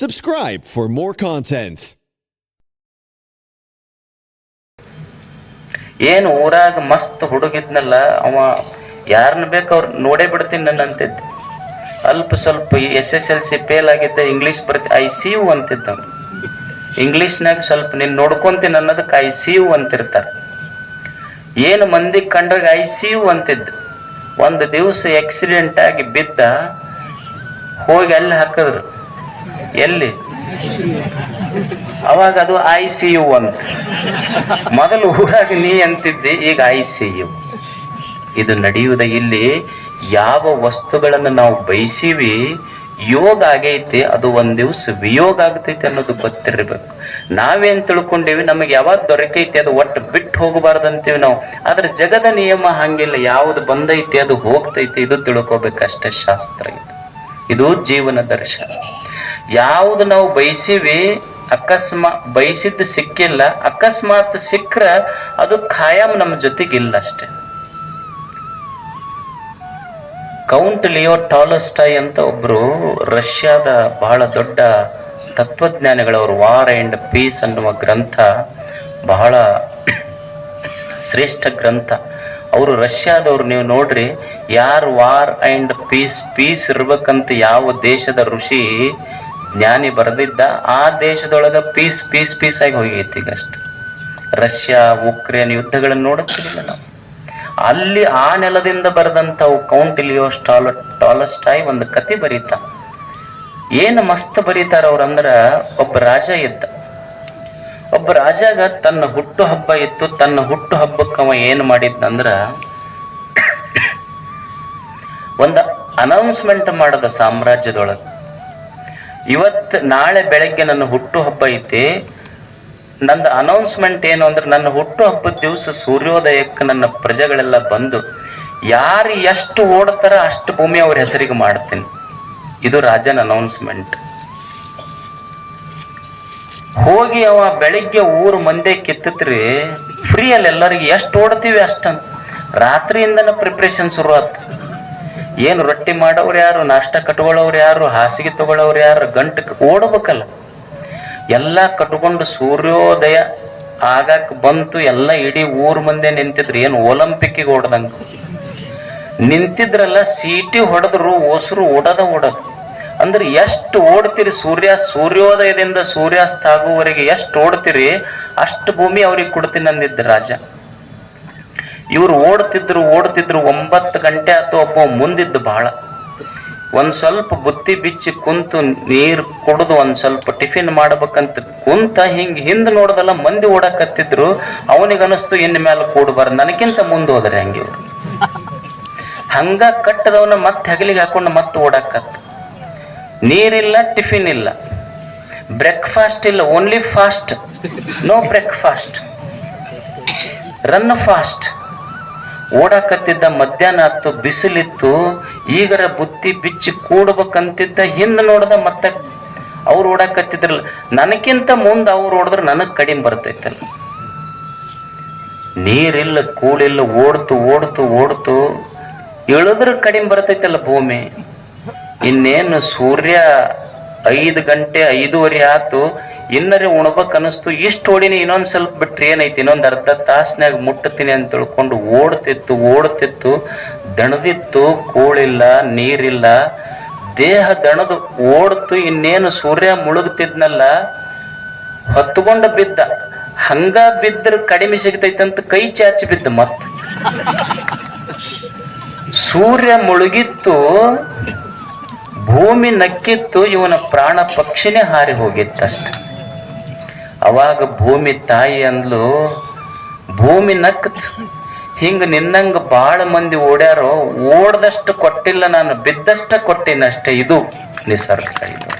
Subscribe for more content. ಏನು ಊರಾಗ ಮಸ್ತ್ ಹುಡುಗಿದ್ನಲ್ಲ, ಅವ ಯಾರನ್ನ ಬೇಕು ಅವ್ರು ನೋಡೇ ಬಿಡ್ತೀನಿ ನನ್ನ ಅಂತಿದ್ದ ಅಲ್ಪ ಸ್ವಲ್ಪ S S L C fail ಆಗಿದ್ದ ಇಂಗ್ಲೀಷ್ ಬರ್ತಿ ಐ ಸಿ ಯು ಅಂತಿದ್ದ. ಇಂಗ್ಲೀಷ್ನಾಗ ಸ್ವಲ್ಪ ನೀನು ನೋಡ್ಕೊಂತೀನಿ ಅನ್ನೋದಕ್ಕೆ ಐ ಸಿ ಯು ಅಂತಿರ್ತಾರೆ ಏನು ಮಂದಿ ಕಂಡ್ರಾಗ ಐ ಸಿ ಯು ಅಂತಿದ್ದ ಒಂದು ದಿವಸ ಆಕ್ಸಿಡೆಂಟ್ ಆಗಿ ಬಿದ್ದ, ಹೋಗಿ ಅಲ್ಲಿ ಹಾಕಿದ್ರು ಎಲ್ಲಿ? ಅವಾಗ ಅದು ಐ ಸಿ ಯು ಅಂತ. ಮೊದಲು ಊರಾಗ ನೀ ಅಂತಿದ್ದೆ, ಈಗ ಐ ಸಿ ಯು. ಇದು ನಡೆಯುವುದ ಇಲ್ಲಿ ಯಾವ ವಸ್ತುಗಳನ್ನು ನಾವು ಬಯಸೀವಿ, ಯೋಗ ಆಗೈತಿ, ಅದು ಒಂದ್ ದಿವಸ ವಿಯೋಗ ಆಗ್ತೈತಿ ಅನ್ನೋದು ಗೊತ್ತಿರಬೇಕು. ನಾವೇನ್ ತಿಳ್ಕೊಂಡೇವಿ, ನಮಗೆ ಯಾವಾಗ ದೊರಕೈತಿ ಅದು ಒಟ್ಟು ಬಿಟ್ಟು ಹೋಗಬಾರ್ದು ಅಂತೀವಿ ನಾವು. ಆದ್ರೆ ಜಗದ ನಿಯಮ ಹಂಗಿಲ್ಲ, ಯಾವುದು ಬಂದೈತಿ ಅದು ಹೋಗ್ತೈತಿ, ಇದು ತಿಳ್ಕೊಬೇಕಷ್ಟೇ ಶಾಸ್ತ್ರ ಇದು. ಇದು ಜೀವನ ದರ್ಶನ. ಯಾವುದು ನಾವು ಬಯಸಿವಿ, ಅಕಸ್ಮಾ, ಬಯಸಿದ್ದು ಸಿಕ್ಕಿಲ್ಲ, ಅಕಸ್ಮಾತ್ ಸಿಕ್ಕ್ರ ಅದು ಖಾಯಂ ನಮ್ಮ ಜೊತೆಗಿಲ್ಲ ಅಷ್ಟೇ. ಕೌಂಟ್ ಲಿಯೋ ಟಾಲಸ್ಟಾಯ್ ಅಂತ ಒಬ್ರು ರಷ್ಯಾದ ಬಹಳ ದೊಡ್ಡ ತತ್ವಜ್ಞಾನಿಗಳವರು, ವಾರ್ ಅಂಡ್ ಪೀಸ್ ಅನ್ನುವ ಗ್ರಂಥ, ಬಹಳ ಶ್ರೇಷ್ಠ ಗ್ರಂಥ. ಅವರು ರಷ್ಯಾದವ್ರು, ನೀವು ನೋಡ್ರಿ, ಯಾರು ವಾರ್ ಅಂಡ್ ಪೀಸ್ ಪೀಸ್ ಇರ್ಬೇಕಂತ ಯಾವ ದೇಶದ ಋಷಿ ಜ್ಞಾನಿ ಬರೆದಿದ್ದ ಆ ದೇಶದೊಳಗ ಪೀಸ್ ಪೀಸ್ ಪೀಸ್ ಆಗಿ ಹೋಗಿತ್ತು ಈಗ ಅಷ್ಟು. ರಷ್ಯಾ, ಉಕ್ರೇನ್ ಯುದ್ಧಗಳನ್ನು ನೋಡುತ್ತಿರಲಿಲ್ಲ ನಾವು. ಅಲ್ಲಿ ಆ ನೆಲದಿಂದ ಬರೆದಂಥವು ಕೌಂಟ್ ಲಿಯೋಸ್ ಟಾಲ ಟಾಲಸ್ಟಾಯ್ ಒಂದು ಕತೆ ಬರೀತ. ಏನು ಮಸ್ತ್ ಬರೀತಾರ ಅವ್ರಂದ್ರ ಒಬ್ಬ ರಾಜ ಇದ್ದ. ಒಬ್ಬ ರಾಜಾಗ ತನ್ನ ಹುಟ್ಟು ಹಬ್ಬ ಇತ್ತು, ತನ್ನ ಹುಟ್ಟು ಹಬ್ಬಕ್ಕೆ ಅವ ಏನು ಮಾಡಿದ್ನಂದ್ರ ಒಂದು ಅನೌನ್ಸ್ಮೆಂಟ್ ಮಾಡದ ಸಾಮ್ರಾಜ್ಯದೊಳಗೆ. ಇವತ್ತು ನಾಳೆ ಬೆಳಗ್ಗೆ ನನ್ನ ಹುಟ್ಟು ಹಬ್ಬ ಐತಿ. ನಂದು ಅನೌನ್ಸ್ಮೆಂಟ್ ಏನು ಅಂದ್ರೆ ನನ್ನ ಹುಟ್ಟು ಹಬ್ಬದ ದಿವಸ ಸೂರ್ಯೋದಯಕ್ಕೆ ನನ್ನ ಪ್ರಜೆಗಳೆಲ್ಲ ಬಂದು, ಯಾರು ಎಷ್ಟು ಓಡ್ತಾರ ಅಷ್ಟು ಭೂಮಿ ಅವ್ರ ಹೆಸರಿಗೆ ಮಾಡ್ತೀನಿ. ಇದು ರಾಜನ ಅನೌನ್ಸ್ಮೆಂಟ್ ಹೋಗಿ ಅವ ಬೆಳಿಗ್ಗೆ ಊರು ಮಂದಿ ಕಿತ್ತತ್ರಿ ಫ್ರೀ ಅಲ್ಲಿ ಎಲ್ಲರಿಗೆ ಎಷ್ಟು ಓಡ್ತೀವಿ ಅಷ್ಟಂತ. ರಾತ್ರಿಯಿಂದನ ಪ್ರಿಪ್ರೇಷನ್ ಶುರು ಆತು ಏನು ರೊಟ್ಟಿ ಮಾಡೋರು ಯಾರು, ನಾಷ್ಟ ಕಟ್ಕೊಳ್ಳೋರು ಯಾರು, ಹಾಸಿಗೆ ತಗೊಳ್ಳೋರು ಯಾರು, ಗಂಟು ಓಡಬೇಕಲ್ಲ. ಎಲ್ಲ ಕಟ್ಕೊಂಡು ಸೂರ್ಯೋದಯ ಆಗಕ್ಕೆ ಬಂತು, ಎಲ್ಲ ಇಡೀ ಊರ್ ಮುಂದೆ ನಿಂತಿದ್ರು. ಏನು ಒಲಿಂಪಿಕ್ಕಿಗೆ ಓಡ್ದಂಗ. ನಿಂತಿದ್ರಲ್ಲ, ಸೀಟಿ ಹೊಡೆದ್ರು ಓಸರು ಓಡದ ಓಡದು. ಅಂದ್ರೆ ಎಷ್ಟು ಓಡ್ತೀರಿ ಸೂರ್ಯ? ಸೂರ್ಯೋದಯದಿಂದ ಸೂರ್ಯಾಸ್ತ ಆಗುವವರೆಗೆ ಎಷ್ಟು ಓಡ್ತೀರಿ? ಅಷ್ಟು ಭೂಮಿ ಅವ್ರಿಗೆ ಕೊಡ್ತೀನಿ ಅಂದಿದ್ದ ರಾಜ. ಇವ್ರು ಓಡ್ತಿದ್ರು ಓಡ್ತಿದ್ರು ಒಂಬತ್ತು ಗಂಟೆ ಅಥವಾ ಒಬ್ಬ ಮುಂದಿದ್ದು ಬಹಳ ಒಂದ್ ಸ್ವಲ್ಪ ಬುತ್ತಿ ಬಿಚ್ಚಿ ಕುಂತು ನೀರ್ ಕುಡಿದು ಒಂದ್ ಸ್ವಲ್ಪ ಟಿಫಿನ್ ಮಾಡ್ಬೇಕಂತ ಕುಂತ ಹಿಂಗ್ ಹಿಂದ್ ನೋಡ್ದಲ್ಲ ಮಂದಿ ಓಡಕತ್ತಿದ್ರು ಅವನಿಗೆ ಅನಿಸ್ತು ಇನ್ ಮೇಲೆ ಕೂಡಬಾರ್ದು ನನಗಿಂತ ಮುಂದೆ ಹೋದ್ರೆ ಹಂಗೆ ಇವ್ರು? ಹಂಗ ಕಟ್ಟದವನ ಮತ್ತೆ ಹಗಲಿಗೆ ಹಾಕೊಂಡು ಮತ್ತೆ ಓಡಕತ್ತ. ನೀರಿಲ್ಲ, ಟಿಫಿನ್ ಇಲ್ಲ. ಬ್ರೇಕ್ಫಾಸ್ಟ್ ಇಲ್ಲ, only fast. No breakfast. Run fast. ಓಡಾಕತ್ತಿದ್ದ ಮಧ್ಯಾಹ್ನ ಹತ್ತು ಬಿಸಿಲಿತ್ತು, ಈಗರ ಬುತ್ತಿ ಬಿಚ್ಚಿ ಕೂಡ್ಬೇಕಂತಿದ್ದ ಹಿಂದೆ ನೋಡ್ದ ಮತ್ತೆ ಅವ್ರು ಓಡಾಕತ್ತಿದ್ರಲ್ಲ, ನನಗಿಂತ ಮುಂದೆ ಅವ್ರು ಓಡಿದ್ರೆ ನನಗೆ ಕಡಿಮೆ ಬರ್ತೈತಲ್ಲ ನೀರಿಲ್ಲ, ಕೂಳಿಲ್ಲ, ಓಡ್ತು ಓಡ್ತು ಓಡ್ತು, ಇಳಿದ್ರೆ ಕಡಿಮೆ ಬರ್ತೈತಲ್ಲ ಭೂಮಿ. ಇನ್ನೇನು ಸೂರ್ಯ ಐದು ಗಂಟೆ ಐದೂವರೆ ಆತು ಇನ್ನರೇ ಉಣ್ಬೇಕ್ ಅನಿಸ್ತು ಇಷ್ಟು ಓಡಿನಿ ಇನ್ನೊಂದು ಸ್ವಲ್ಪ ಬಿಟ್ರೆ ಏನೈತಿ? ಇನ್ನೊಂದು ಅರ್ಧ ತಾಸ್ನ್ಯಾಗ ಮುಟ್ಟತೀನಿ ಅಂತ ತಿಳ್ಕೊಂಡು ಓಡ್ತಿತ್ತು ಓಡ್ತಿತ್ತು. ದಣದಿತ್ತು, ಕೂಳಿಲ್ಲ, ನೀರಿಲ್ಲ. ದೇಹ ದಣದು ಓಡ್ತು, ಇನ್ನೇನು ಸೂರ್ಯ ಮುಳುಗ್ತಿದ್ನಲ್ಲ. ಹೊತ್ತುಕೊಂಡು ಬಿದ್ದ. ಹಂಗ ಬಿದ್ರ ಕಡಿಮೆ ಸಿಗ್ತೈತಂತ ಕೈ ಚಾಚಿ ಬಿದ್ದ ಮತ್ತ. ಸೂರ್ಯ ಮುಳುಗಿತ್ತು. ಭೂಮಿ ನಕ್ಕಿತ್ತು, ಇವನ ಪ್ರಾಣ ಪಕ್ಷಿನೇ ಹಾರಿ ಹೋಗಿತ್ತಷ್ಟೆ. ಅವಾಗ ಭೂಮಿ ತಾಯಿ ಅಂದ್ಲು, ಭೂಮಿ ನಕ್ಕಿತು ಹಿಂಗ ನಿನ್ನಂಗ ಬಾಳ ಮಂದಿ ಓಡ್ಯಾರೋ, ಓಡ್ದಷ್ಟು ಕೊಟ್ಟಿಲ್ಲ ನಾನು, ಬಿದ್ದಷ್ಟ ಕೊಟ್ಟಿನಷ್ಟೇ ಇದು ನಿಸರ್ಗ ಇದು.